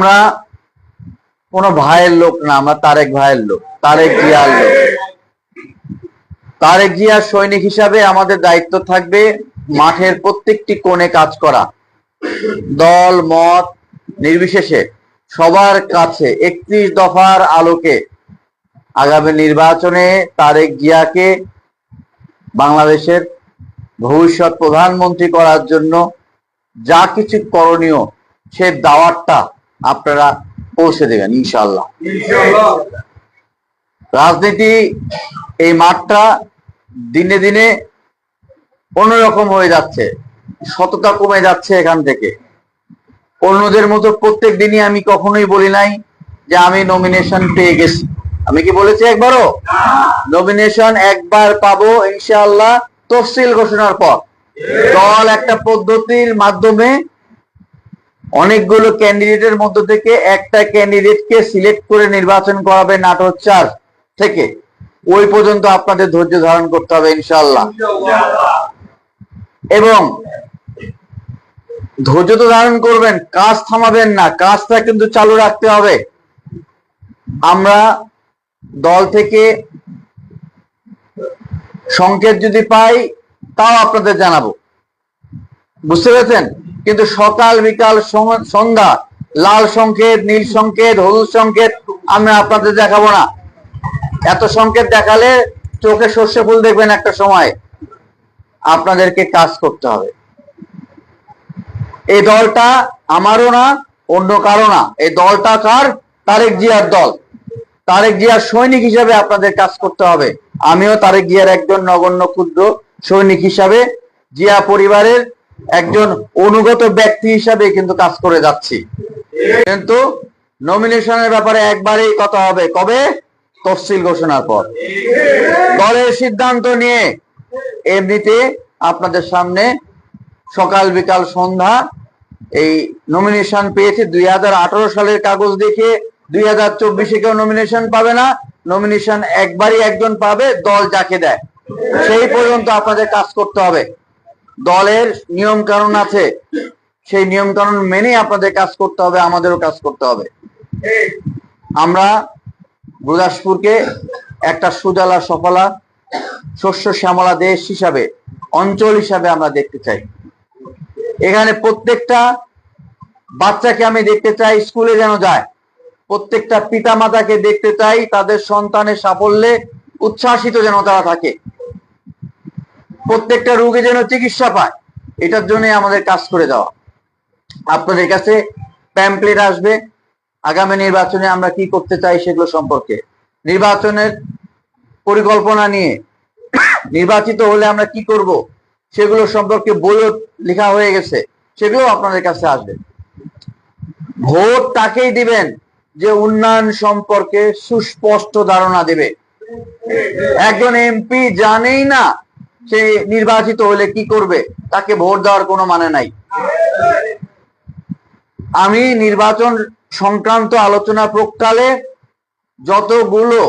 আমরা কোন ভাইয়ের লোক না, আমরা তারেক ভাইয়ের লোক, তারেক জিয়ার লোক। তারেক জিয়ার সৈনিক হিসাবে আমাদের দায়িত্ব থাকবে মাঠের প্রত্যেকটি কোণে কাজ করা। দল, মত, নির্বিশেষে সবার কাছে একত্রিশ দফার আলোকে আগামী নির্বাচনে তারেক জিয়াকে বাংলাদেশের ভবিষ্যৎ প্রধানমন্ত্রী করার জন্য যা কিছু করণীয় সে দাওয়াতটা আপনারা পৌঁছে দেবেন ইনশাল্লাহ রাজনীতি এই মাঠটা দিনে দিনে অন্যরকম হয়ে যাচ্ছে, সততা কমে যাচ্ছে এখান থেকে। অন্যদের মতো প্রত্যেক দিনই আমি কখনোই বলি নাই যে আমি নমিনেশন পেয়ে গেছি। আমি কি বলেছি একবারও? নমিনেশন একবার পাবো, ইনশাআল্লাহ, তফসিল ঘোষণার পর। দল একটা পদ্ধতির মাধ্যমে অনেকগুলো ক্যান্ডিডেটের মধ্য থেকে একটা ক্যান্ডিডেটকে সিলেক্ট করে নির্বাচন করাবে নাটোর চার থেকে। ওই পর্যন্ত আপনাদের ধৈর্য ধারণ করতে হবে, ইনশাআল্লাহ। এবং ধৈর্য তো ধারণ করবেন, কাজ থামাবেন না, কাজটা কিন্তু চালু রাখতে হবে। আমরা দল থেকে সংকেত যদি পাই, তাও আপনাদের জানাব। বুঝতে পেরেছেন? কিন্তু সকাল, বিকাল সন্ধ্যা, লাল সংকেত, নীল সংকেত, হলুদ সংকেত, আমরা আপনাদের দেখাবো না। এত সংকেত দেখালে চোখে সর্ষে ফুল দেখবেন একটা সময়। আপনাদেরকে কাজ করতে হবে। এই দলটা আমারও না, অন্য কারও না। এই দলটা কার? তারেক জিয়ার দল। তারেক জিয়ার সৈনিক হিসাবে আপনাদের কাজ করতে হবে। আমিও তারেক জিয়ার একজন নগণ্য, ক্ষুদ্র সৈনিক হিসাবে জিয়া পরিবারের একজন অনুগত ব্যক্তি হিসাবে কিন্তু কাজ করে যাচ্ছি। কিন্তু নমিনেশনের ব্যাপারে একবারেই কথা হবে। কবে? তফসিল ঘোষণার পর। দলের সিদ্ধান্ত নিয়ে এমনিতে আপনাদের সামনে সকাল বিকাল সন্ধ্যা এই নমিনেশন পেয়েছে। দুই হাজার আঠারো সালের কাগজ দেখে দুই হাজার চব্বিশে কেউ নমিনেশন পাবে না। নমিনেশন একবারই একজন পাবে, দল যাকে দেয়। সেই পর্যন্ত আপনাদের কাজ করতে হবে। দলের নিয়ম কানুন আছে। সেই নিয়ম কানুন মেনেই আপনাদের কাজ করতে হবে, আমাদেরও কাজ করতে হবে। আমরা গুরদাসপুরকে একটা সুজালা সফলা শস্য শ্যামলা দেশ হিসাবে, অঞ্চল হিসাবে আমরা দেখতে চাই। এখানে প্রত্যেকটা বাচ্চাকে আমি দেখতে চাই, স্কুলে যেন যায়। প্রত্যেকটা পিতা মাতাকে দেখতে চাই, তাদের সন্তানের সাফল্যে উচ্ছ্বাসিত যেন তারা থাকে। প্রত্যেকটা রোগী যেন চিকিৎসা পায়, এটার জন্য আমাদের কাজ করে যাওয়া আপনাদের কাছে প্যাম্পলেট আসবে, আগামী নির্বাচনে আমরা কি করতে চাই সেগুলো সম্পর্কে। নির্বাচনের পরিকল্পনা নিয়ে, নির্বাচিত হলে আমরা কি করব সেগুলো সম্পর্কে বইও লেখা হয়ে গেছে সেগুলো আপনাদের কাছে আসবে। ভোট তাকেই দিবেন যে উন্নয়ন সম্পর্কে সুস্পষ্ট ধারণা দেবে? একজন এমপি জানেই না সে নির্বাচিত হলে কি করবে? তাকে ভোট দেওয়ার কোনো মানে নাই। আমি নির্বাচন সংক্রান্ত আলোচনা প্রকালে যতগুলো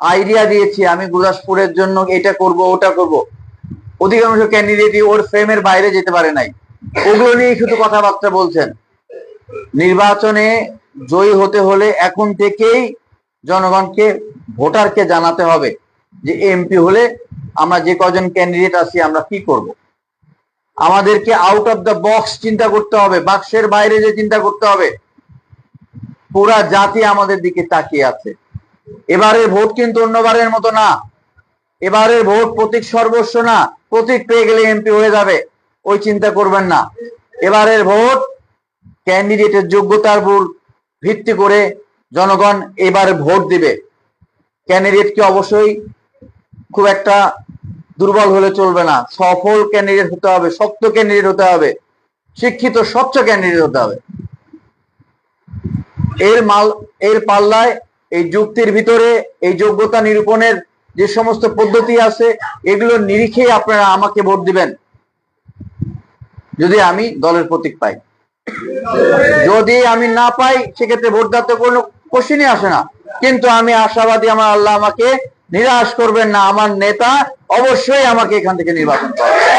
আইডিয়া দিয়েছি, আমি গুরদাসপুরের জন্য এটা করব, ওটা করব। অধিকাংশ ক্যান্ডিডেটই ওর ফ্রেমের বাইরে যেতে পারে নাই। ওগুলো নিয়ে শুধু কথাবার্তা বলছেন। নির্বাচনে জয়ী হতে হলে এখন থেকেই জনগণকে, ভোটারকে জানাতে হবে যে এমপি হলে আমরা যে কজন ক্যান্ডিডেট আছি, আমরা কি করব? আমাদেরকে আউট অফ দ্য বক্স চিন্তা করতে হবে, বাক্সের বাইরে যে চিন্তা করতে হবে। পুরা জাতি আমাদের দিকে তাকিয়ে আছে। এবারের ভোট কিন্তু অন্যবারের মতো না। এবারের ভোট প্রতীক সর্বস্ব না, প্রতীক পেয়ে গেলে এমপি হয়ে যাবে, ওই চিন্তা করবেন না। এবারের ভোট ক্যান্ডিডেটের যোগ্যতার উপর ভিত্তি করে জনগণ এবারে ভোট দিবে। ক্যান্ডিডেটকে অবশ্যই খুব একটা দুর্বল হলে চলবে না। সফল ক্যান্ডিডেট হতে হবে, শক্ত ক্যান্ডিডেট হতে হবে, শিক্ষিত, স্বচ্ছ ক্যান্ডিডেট হতে হবে। এর মাল, এর পাল্লায়, এই যুক্তির ভিতরে, এই যোগ্যতা নিরূপণের যে সমস্ত পদ্ধতি আছে, এগুলো নিরিখেই আপনারা আমাকে ভোট দিবেন। যদি আমি দলের প্রতীক পাই। যদি আমি না পাই, সেক্ষেত্রে ভোট দেওয়ার তো কোনো কোশ্চিনই আসে না। কিন্তু আমি আশাবাদী, আমার আল্লাহ আমাকে নিরাশ করবেন না আমার নেতা অবশ্যই আমাকে এখান থেকে নির্বাচন করবে